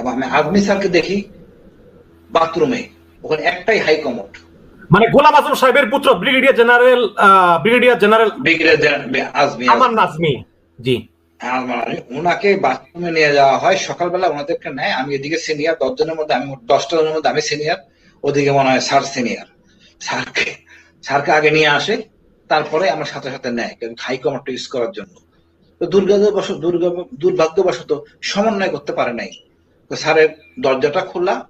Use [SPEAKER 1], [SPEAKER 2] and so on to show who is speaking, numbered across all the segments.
[SPEAKER 1] এবং আমি স্যারকে দেখি বাথরুমে ওখানে একটাই হাই কমোড
[SPEAKER 2] মানে গোলাম আজম সাহেবের পুত্র brigadier general brigadier general
[SPEAKER 1] brigadier Azmi
[SPEAKER 2] Nazmi ji.
[SPEAKER 1] ওনাকে বাথরুমে নিয়ে যাওয়া হয়। সকালবেলা ওনাদেরকে নেয় আমি এদিকে সিনিয়র দশ জনের মধ্যে আমি দশটা জনের মধ্যে আমি সিনিয়র ওদিকে মনে হয় স্যার সিনিয়র স্যারকে স্যারকে আগে নিয়ে আসে তারপরে আমার সাথে সাথে নেয় হাই কমান্ডটা ইউজ করার জন্য। তো দুর্গা- দুর্ভাগ্যবশত সমন্বয় করতে পারে নাই। স্যারের দরজাটা খোলা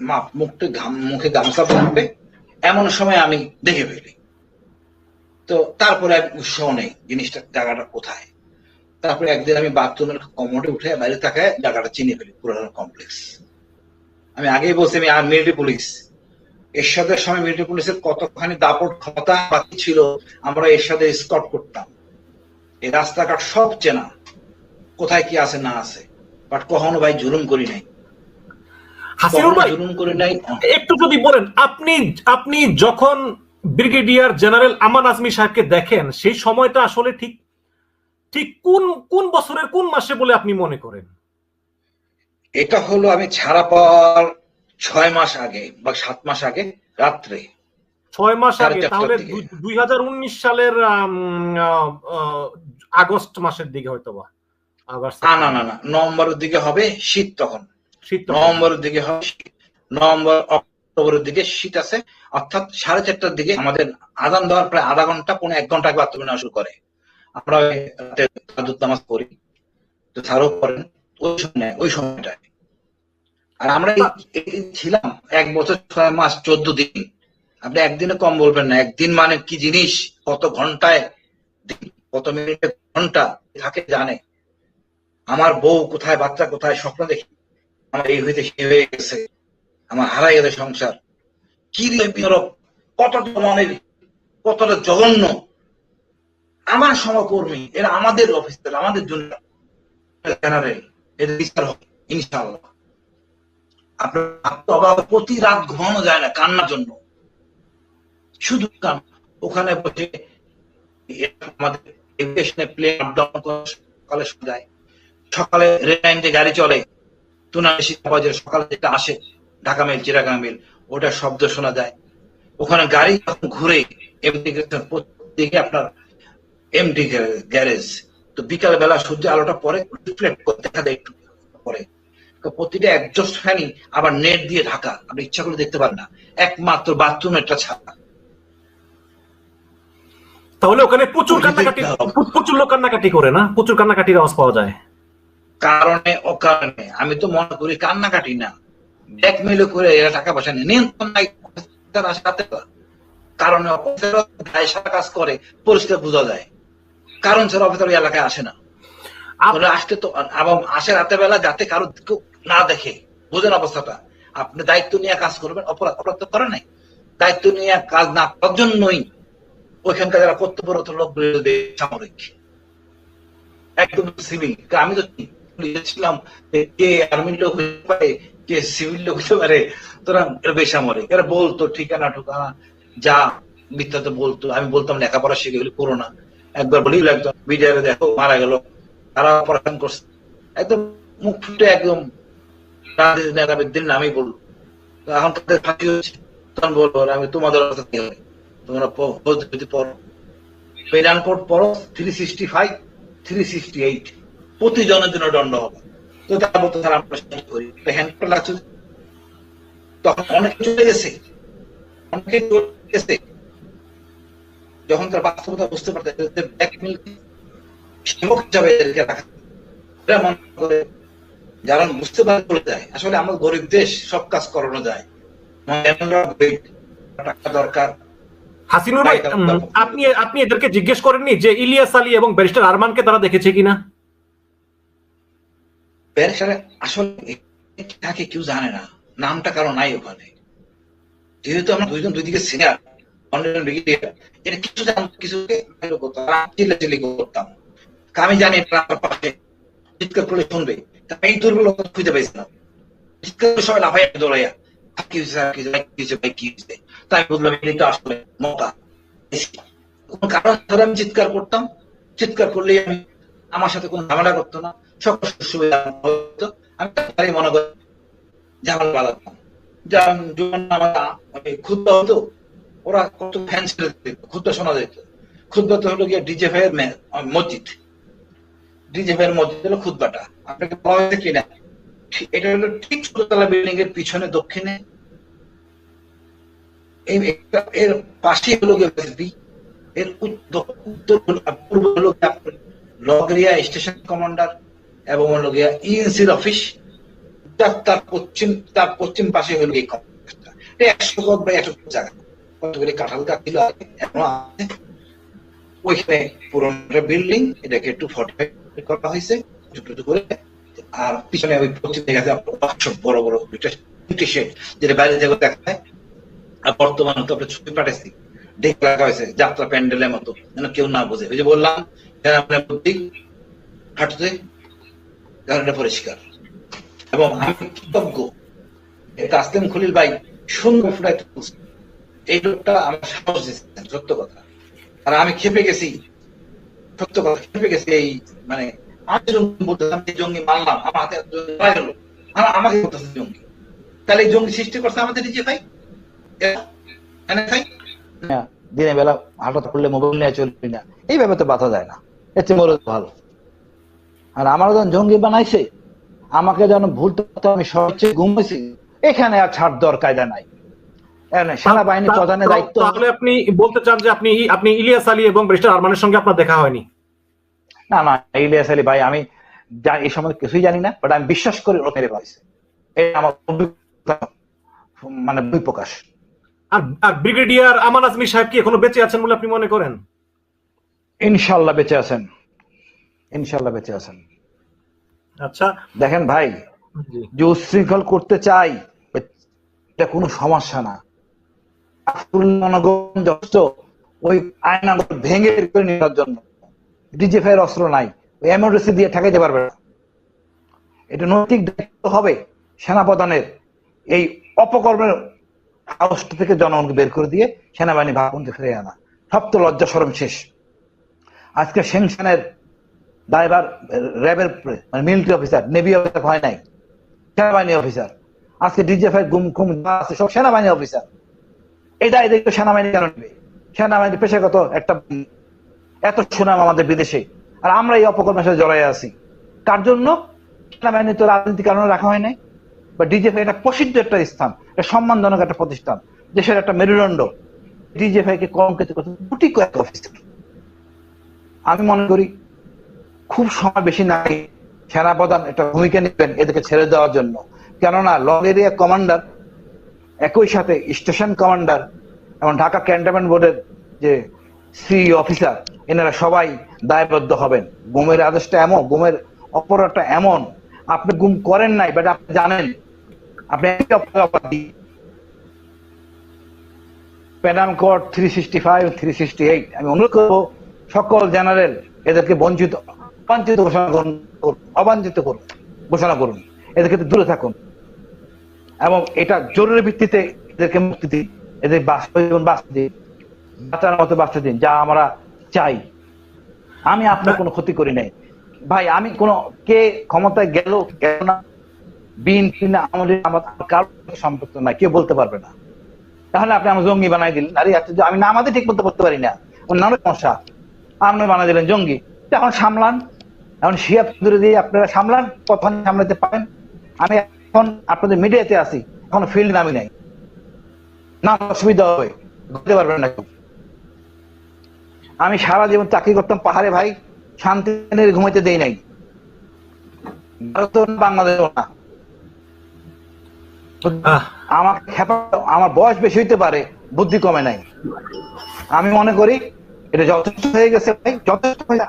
[SPEAKER 1] মাপ মুখটা ঘাম, মুখে গামছা বাঁধবে এমন সময় আমি দেখে ফেলি। তো তারপরে আমি উৎসাহ নেই জিনিসটা, জায়গাটা কোথায়। তারপরে একদিন আমি বাথরুমের কমোডে উঠে বাইরে তাকায় জায়গাটা চিনে ফেলি পুরানো কমপ্লেক্স। আমি আগেই বলছি, আমি আর মিলিটারি পুলিশ। এরশাদের সময় মিলিটারি পুলিশের কতখানি দাপট ক্ষমতা বাকি ছিল, আমরা এরশাদে স্কট করতাম। এই রাস্তাঘাট সব চেনা। কোথায় কি আছে না আছে। বাট কখনো ভাই জুলুম করি নাই।
[SPEAKER 2] হাসিনুর ভাই
[SPEAKER 1] জুলুম করি নাই
[SPEAKER 2] একটু যদি বলেন আপনি আপনি যখন ব্রিগেডিয়ার জেনারেল আমান আজমি সাহেবকে দেখেন সেই সময়টা আসলে ঠিক ঠিক কোন কোন বছরের কোন মাসে বলে আপনি মনে করেন?
[SPEAKER 1] এটা হলো আমি ছাড়া পাওয়ার ছয় মাস আগে বা সাত মাস আগে রাত্রে।
[SPEAKER 2] ছয় মাস আগে তাহলে দুই হাজার উনিশ সালের আগস্ট মাসের দিকে হয়তো বা
[SPEAKER 1] না না না না নভেম্বরের দিকে হবে শীত তখন।
[SPEAKER 2] শীত
[SPEAKER 1] নভেম্বরের দিকে হবে নভেম্বর অক্টোবরের দিকে শীত আছে। অর্থাৎ সাড়ে চারটার দিকে আমাদের আদান দেওয়ার প্রায় আধা ঘণ্টা এক ঘণ্টা আগে বাথরুমে শুরু করে। আমরা নামাজ পড়ি। তো স্যারও করেন ওই সময় ওই সময়টায়। আর আমরা ছিলাম এক বছর ছয় মাস চোদ্দ দিন। আপনি একদিনে কম বলবেন না। একদিন মানে কি জিনিস? কত ঘন্টায় কত মিনিটে ঘণ্টা থাকে জানে। আমার বউ কোথায়, বাচ্চা কোথায়, স্বপ্ন দেখি। আমার এই হইতে সে হয়ে গেছে। আমার হারাই গেছে সংসার। কি কতটা মনের, কতটা জঘন্য। আমার সমকর্মী, এরা আমাদের অফিসার আমাদের জন্য প্রতি রাত ঘুমানো যায় না কান্নার জন্য। শুধু ওখানে বসে আমাদের প্লেন আপ ডাউন করে সকালে শোনা যায়। সকালে রেল লাইন দিয়ে গাড়ি চলে তুনাশি বাজে সকালে যেটা আসে ঢাকা মেল চিরাগাং মেল ওটা শব্দ শোনা যায়। ওখানে গাড়ি যখন ঘুরে এমডি দিকে আপনার এমডি গ্যারেজ তো বিকাল বেলা সূর্য আলোটা পরে রিফ্লেক্ট করে দেখা দেয় একটু পরে। প্রতিটা একজস্ট ফ্যানই আবার নেট দিয়ে ঢাকা। আপনি ইচ্ছা করে দেখতে পারেন না। একমাত্র বাথরুম একটা ছাড়া
[SPEAKER 2] তাহলে ওখানে প্রচুর কান্নাকাটি প্রচুর লোক কান্নাকাটি করে না? প্রচুর কান্নাকাটির আওয়াজ পাওয়া যায়।
[SPEAKER 1] কারণে অকারণে আমি তো মনে করি কান্নাকাটি না। ব্ল্যাকমেল করে এরা টাকা পয়সা নিয়ে। নিয়ন্ত্রণ নাই বেলা। কারণে কাজ করে পরিষ্কার বোঝা যায়। কারণ ছাড়া অফিসার এলাকায় আসে না। আসতে তো এবং আসে রাতে বেলা যাতে কারও না দেখে। বোঝেন অবস্থাটা। আপনি দায়িত্ব নিয়ে কাজ করবেন অপরাধ অপরাধ তো করে নাই। দায়িত্ব নিয়ে কাজ না করার জন্যই ওইখানকার যারা কর্তব্যরত লোক সামরিক। একদম সিভিল আমি তো ছিলাম যে কে আর্মির লোক হতে পারে, কে সিভিল লোক হতে পারে এরা বেসামরিক। এরা বলতো, ঠিকানা যা মিথ্যা তো বলতো। আমি বলতাম, লেখাপড়া শিখে গেলে করো না। একবার বলি একজন বিজয়ের দেখো, মারা গেল। তারা অপারেশন করছে। একদম মুখ ফুটে একদম নেতাদের দিন আমি বলল। এখন তাদের ফাঁকি হচ্ছে। তখন বলব আমি তোমাদের তোমরা যদি পড়ো। পড়ো three sixty five three sixty eight প্রতিজনের জন্য দণ্ড হবে। তো তারা বলতো স্যার আমরা করি। হ্যান্ড লাগছে তখন অনেকে চলে গেছে। অনেকে চলে গেছে। যখন তার বাস্তবতা বুঝতে পারতে ব্ল্যাকমেল সেবক হিসাবে এদেরকে রাখা মনে করে যারা বুঝতে পারে চলে যায় আসলে আমরা গরিব দেশ সব কাজ করানো যায়। টাকা দরকার।
[SPEAKER 2] হাসিনুর ভাই। আপনি আপনি এদেরকে জিজ্ঞেস করেননি যে ইলিয়াস আলী এবং ব্যারিস্টার আরমানকে তারা দেখেছে কিনা?
[SPEAKER 1] ব্যারিস্টারে আসলে তাকে কেউ জানে না। নামটা কারও নাই ওখানে। যেহেতু আমরা দুইজন দুই দিকে সিনিয়র অন্যান্য ব্রিগেডিয়ার কিছু কিছু চিল্লাচিল্লি করতাম। আমি জানি পাশে। চিৎকার শুনবে। এই খুঁজে চিৎকার করে সবাই দৌড়াইয়া কি হয়েছে ভাই, কি হয়েছে তাই আমি বললাম, এটা আসলে মতা। কোন কারণ আমি চিৎকার করতাম। চিৎকার করলেই আমি আমার সাথে কোনো ঝামেলা করতো না। সকল সুবিধা হতো, আমি মনে করি,
[SPEAKER 3] যেমন যখন আমরা ক্ষুদ্র হতো, ওরা কত ফ্যান ক্ষুদ্র শোনা যেত। ক্ষুদ্র তো হলো গিয়ে ডিজে মসজিদ। ডিজে মসজিদ হলো খুদ্বাটা আপনাকে কিনা এটা হলো ঠিক বিল্ডিং এর পিছনে, দক্ষিণে। এর পাশে হলো গিয়ে এর উত্তর পূর্ব হলো লগরিয়া স্টেশন কমান্ডার। এবং হলো গিয়া ইএনসির অফিস, তার তার পশ্চিম তার পশ্চিম পাশে হলো এই কমপ্লেক্সটা একশো গজ বা একশো জায়গা। কতগুলি কাঁঠাল গাছ ছিল এখনও আছে। ওইখানে পুরোনো বিল্ডিং, এটাকে একটু করা হয়েছে, ছোট করে। আর পিছনে ওই পশ্চিম আছে আপনার বড় বড় দুইটা শেড যেটা বাইরে দেখা যায়। আর বর্তমানে তো আপনার ছবি পাঠাইছি। দেখে রাখা হয়েছে, যাত্রা প্যান্ডেলের মতো, যেন কেউ না বোঝে। ওই যে বললাম প্রতীক হাঁটতে কারণটা পরিষ্কার। এবং আমি কৃতজ্ঞ। তাসলিম খলিল ভাই? সুন্দর তুলছে। এই লোকটা আমার সাহস দিচ্ছেন সত্য কথা। আর আমি খেপে গেছি। সত্য কথা, খেপে গেছি এই মানে আমি জঙ্গি বলতেছিলাম যে জঙ্গি মারলাম আমার হাতে গেল। আর আমাকে বলতেছে জঙ্গি। তাহলে জঙ্গি সৃষ্টি করছে আমাদের নিজে ভাই?
[SPEAKER 1] দিনের বেলা হঠাৎ করলে মোবাইল নিয়ে চলবি না। এইভাবে তো বাধা যায় না। এর চেয়ে ভালো। আর আমার যখন জঙ্গি বানাইছে আমাকে যেন ভুল আমি সবচেয়ে ঘুমাইছি এখানে আর ছাড় কায়দা নাই। সেনাবাহিনী প্রধানের দায়িত্ব
[SPEAKER 2] তাহলে আপনি বলতে চান যে আপনি আপনি ইলিয়াস আলী এবং আরমানের সঙ্গে আপনার দেখা হয়নি?
[SPEAKER 1] না না ইলিয়াস আলী ভাই আমি এই সম্বন্ধে কিছুই জানি না বাট আমি বিশ্বাস করি ওরা মেরে পাইছে এটা আমার মানে বই প্রকাশ।
[SPEAKER 2] আর আর ব্রিগেডিয়ার আমান আজমি সাহেব কি এখনও বেঁচে আছেন বলে আপনি মনে করেন?
[SPEAKER 1] ইনশাল্লাহ বেঁচে আছেন। ইনশাল্লাহ বেঁচে আছেন।
[SPEAKER 2] আচ্ছা।
[SPEAKER 1] দেখেন ভাই যে উচ্ছৃঙ্খল করতে চাই এটা কোনো সমস্যা না। জনগণ যথেষ্ট ওই ভেঙে করে নেওয়ার জন্য। ডিজিএফআই এর অস্ত্র নাই ওই এমার্জেন্সি দিয়ে ঠেকাইতে পারবে না। এটা নৈতিক দায়িত্ব হবে সেনাপ্রধানের এই অপকর্মের হাউস থেকে জনগণকে বের করে দিয়ে সেনাবাহিনী ভাবনকে ফিরে আনা। সব তো লজ্জা সরম শেষ। আজকে সেনশনের ড্রাইভার র্যাবের মানে মিলিটারি অফিসার নেভি অফিসার হয় নাই, সেনাবাহিনী অফিসার আজকে ডিজিএফআই গুম যা আছে সব সেনাবাহিনী অফিসার এটা এদিকে সেনাবাহিনী কেন নেবে? সেনাবাহিনী পেশাগত একটা এত সুনাম আমাদের বিদেশে। আর আমরা এই অপকর্মের সাথে জড়াই আছি। কার জন্য? সেনাবাহিনী তো রাজনীতি কারণে রাখা হয় নাই। বা ডিজিএফআই এটা প্রসিদ্ধ একটা স্থান এটা সম্মানজনক একটা প্রতিষ্ঠান, দেশের একটা মেরুদণ্ড। ডিজিএফআই কে কলঙ্কিত করতে কোটি কয়েক অফিসার আমি মনে করি খুব সময় বেশি নাই সেনাপ্রধান একটা ভূমিকা নেবেন এদেরকে ছেড়ে দেওয়ার জন্য। কেননা, লং এরিয়া কমান্ডার একই সাথে স্টেশন কমান্ডার এবং ঢাকা ক্যান্টনমেন্ট বোর্ডের যে সি অফিসার, এনারা সবাই দায়বদ্ধ হবেন। গুমের আদেশটা এমন, গুমের অপরাধটা এমন। আপনি গুম করেন নাই বাট আপনি জানেন। আপনি অপরাধী। Code three sixty five three sixty eight আমি অনুরোধ করব সকল জেনারেল এদেরকে বঞ্চিত অবাঞ্ছিত ঘোষণা করুন অবাঞ্ছিত করুন, ঘোষণা করুন। এদেরকে দূরে থাকুন। এবং এটা জরুরি ভিত্তিতে এদেরকে মুক্তি দিন। এদের বাস্তব জীবন বাঁচতে দিন। বাঁচার মতো বাঁচতে দিন, যা আমরা চাই। আমি আপনার কোনো ক্ষতি করি নাই। ভাই, আমি কোন, কে ক্ষমতায় গেল গেল না। বিএনপি না আমাদের, আমার কারোর সম্পর্ক নাই, কেউ বলতে পারবে না। তাহলে আপনি আমার জঙ্গি বানাই দিলেন। আরে আমি না আমাদের ঠিক মতো করতে পারি না। অন্যান্য সমস্যা আপনি বানাই দিলেন জঙ্গি। এখন সামলান। এখন শিয়া দিয়ে আপনারা সামলান কখন সামলাতে পারেন। আমি এখন আপনাদের মিডিয়াতে আছি এখন ফিল্ড নামি নাই। না অসুবিধা হবে ঘুরতে পারবেন না আমি সারা জীবন চাকরি করতাম পাহাড়ে ভাই শান্তি ঘুমাইতে দেই নাই। না, না। আমার খেপা আমার বয়স বেশি হইতে পারে বুদ্ধি কমে নাই। আমি মনে করি এটা যথেষ্ট হয়ে গেছে ভাই যথেষ্ট হয়ে